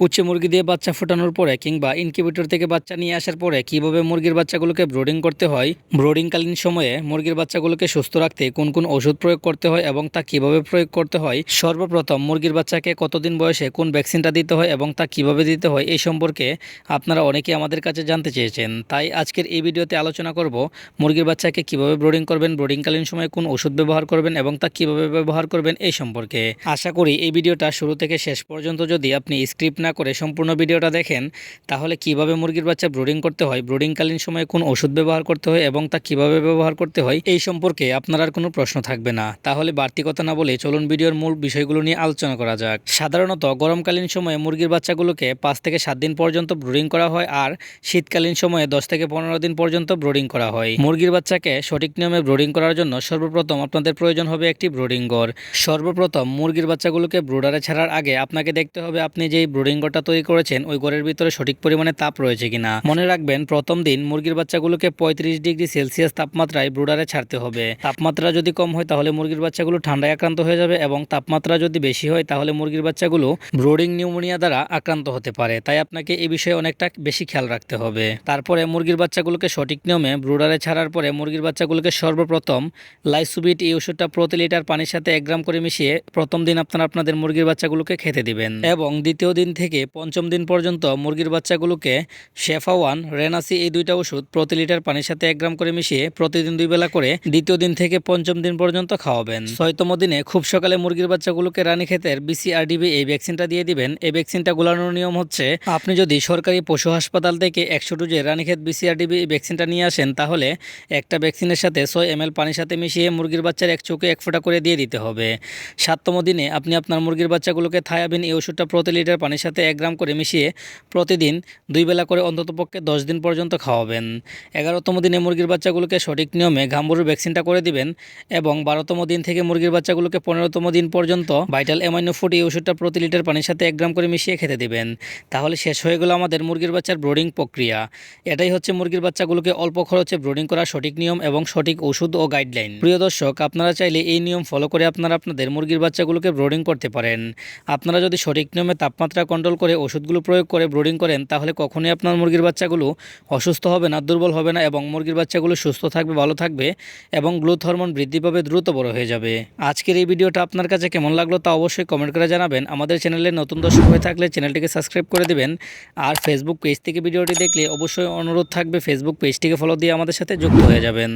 কুচে মুরগি দিয়ে বাচ্চা ফোটানোর পরে কিংবা ইনকিউবেটর থেকে বাচ্চা নিয়ে আসার পরে কীভাবে মুরগির বাচ্চাগুলোকে ব্রোডিং করতে হয় ব্রোডিংকালীন সময়ে মুরগির বাচ্চাগুলোকে সুস্থ রাখতে কোন কোন ওষুধ প্রয়োগ করতে হয় এবং তা কীভাবে প্রয়োগ করতে হয়, সর্বপ্রথম মুরগির বাচ্চাকে কতদিন বয়সে কোন ভ্যাকসিনটা দিতে হয় এবং তা কীভাবে দিতে হয় এই সম্পর্কে আপনারা অনেকেই আমাদের কাছে জানতে চেয়েছেন। তাই আজকের এই ভিডিওতে আলোচনা করব মুরগির বাচ্চাকে কীভাবে ব্রোডিং করবেন ব্রোডিংকালীন সময়ে কোন ওষুধ ব্যবহার করবেন এবং তা কীভাবে ব্যবহার করবেন এই সম্পর্কে। আশা করি এই ভিডিওটা শুরু থেকে শেষ পর্যন্ত যদি আপনি স্ক্রিপ্ট না করে সম্পূর্ণ ভিডিওটা দেখেন, তাহলে কীভাবে মুরগির বাচ্চা ব্রুডিং করতে হয়, ব্রুডিংকালীন সময়ে কোন ওষুধ ব্যবহার করতে হয় এবং তা কীভাবে ব্যবহার করতে হয়, এই সম্পর্কে আপনার আর কোনো প্রশ্ন থাকবে না। তাহলে বাড়তি কথা না বলে চলুন ভিডিওর মূল বিষয়গুলো নিয়ে আলোচনা করা যাক। সাধারণত গরমকালীন সময়ে মুরগির বাচ্চাগুলোকে পাঁচ থেকে সাত দিন পর্যন্ত ব্রুডিং করা হয় আর শীতকালীন সময়ে দশ থেকে পনেরো দিন পর্যন্ত ব্রুডিং করা হয়। মুরগির বাচ্চাকে সঠিক নিয়মে ব্রুডিং করার জন্য সর্বপ্রথম আপনাদের প্রয়োজন হবে একটি ব্রুডিং ঘর সর্বপ্রথম মুরগির বাচ্চাগুলোকে ব্রুডারে ছাড়ার আগে আপনাকে দেখতে হবে আপনি যেই ব্রুডিং ঘরটা তৈরি করেছেন, ওই ঘরের ভিতরে সঠিক পরিমাণে তাপ রয়েছে কিনা? মনে রাখবেন, প্রথম দিন মুরগির বাচ্চাগুলোকে পঁয়ত্রিশ ডিগ্রি সেলসিয়াস তাপমাত্রায় ব্রুডারে ছাড়তে হবে। তাপমাত্রা যদি কম হয়, তাহলে মুরগির বাচ্চাগুলো ঠান্ডায় আক্রান্ত হয়ে যাবে এবং তাপমাত্রা যদি বেশি হয়, তাহলে মুরগির বাচ্চাগুলো ব্রোডিং নিউমোনিয়া দ্বারা আক্রান্ত হতে পারে। তাই আপনাকে এই বিষয়ে অনেকটা বেশি খেয়াল রাখতে হবে। তারপরে মুরগির বাচ্চাগুলোকে সঠিক নিয়মে ব্রুডারে ছাড়ার পরে মুরগির বাচ্চাগুলোকে সর্বপ্রথম লাইসুবিট এই ওষুধটা প্রতি লিটার পানির সাথে এক গ্রাম করে মিশিয়ে প্রথম দিন আপনারা আপনাদের মুরগির বাচ্চাগুলোকে খেতে দিবেন। এবং দ্বিতীয় দিন থেকে পঞ্চম দিন পর্যন্ত মুরগির বাচ্চাগুলোকে শেফা ওয়ান রেনাসি এই দুইটা ওষুধ প্রতি লিটার পানির সাথে এক গ্রাম করে মিশিয়ে প্রতিদিন দুই বেলা করে দ্বিতীয় দিন থেকে পঞ্চম দিন পর্যন্ত খাওয়াবেন। ছয়তম দিনে খুব সকালে মুরগির বাচ্চাগুলোকে রানী ক্ষেতের বিসিআরডিবি এই ভ্যাকসিনটা দিয়ে দিবেন। এই ভ্যাকসিনটা গুলানোর নিয়ম হচ্ছে, আপনি যদি সরকারি পশু হাসপাতাল থেকে একশো ডোজে রানীক্ষেত বিসিআরডিবি এই ভ্যাকসিনটা নিয়ে আসেন, তাহলে একটা ভ্যাকসিনের সাথে ছয় এম এল পানির সাথে মিশিয়ে মুরগির বাচ্চার এক চোখে এক ফোঁটা করে দিয়ে দিতে হবে। সাততম দিনে আপনি আপনার মুরগির বাচ্চাগুলোকে থায়াবিন এই ওষুধটা প্রতি লিটার পানির সাথে এক গ্রাম করে মিশিয়ে প্রতিদিন দুই বেলা করে অন্ততপক্ষে দশ দিন পর্যন্ত খাওয়াবেন। এগারোতম দিনে মুরগির বাচ্চাগুলোকে সঠিক নিয়মে ঘাম্বুরুর ভ্যাকসিনটা করে দিবেন এবং বারোতম দিন থেকে মুরগির বাচ্চাগুলোকে পনেরোতম দিন পর্যন্ত ভাইটাল এমাইনো ফুড এই ওষুধটা প্রতি লিটার পানির সাথে এক গ্রাম করে মিশিয়ে খেতে দিবেন। তাহলে শেষ হয়ে গেল আমাদের মুরগির বাচ্চার ব্রোডিং প্রক্রিয়া। এটাই হচ্ছে মুরগির বাচ্চাগুলোকে অল্প খরচে ব্রোডিং করার সঠিক নিয়ম এবং সঠিক ওষুধ ও গাইডলাইন। প্রিয় দর্শক, আপনারা চাইলে এই নিয়ম ফলো করে আপনারা আপনাদের মুরগির বাচ্চাগুলোকে ব্রোডিং করতে পারেন। আপনারা যদি সঠিক নিয়মে তাপমাত্রা কন্ট্রোল করে ওষুধগুলো প্রয়োগ করে ব্রোডিং করেন, তাহলে কখনোই আপনার মুরগির বাচ্চাগুলো অসুস্থ হবে না, দুর্বল হবে না এবং মুরগির বাচ্চাগুলো সুস্থ থাকবে, ভালো থাকবে এবং গ্রোথ হরমোন বৃদ্ধি পাবে, দ্রুত বড় হয়ে যাবে। আজকের এই ভিডিওটা আপনার কাছে কেমন লাগল তা অবশ্যই কমেন্ট করে জানাবেন। আমাদের চ্যানেলে নতুন দর্শক হয়ে থাকলে চ্যানেলটিকে সাবস্ক্রাইব করে দেবেন। আর ফেসবুক পেজ থেকে ভিডিওটি দেখলে অবশ্যই অনুরোধ থাকবে ফেসবুক পেজটিকে ফলো দিয়ে আমাদের সাথে যুক্ত হয়ে যাবেন।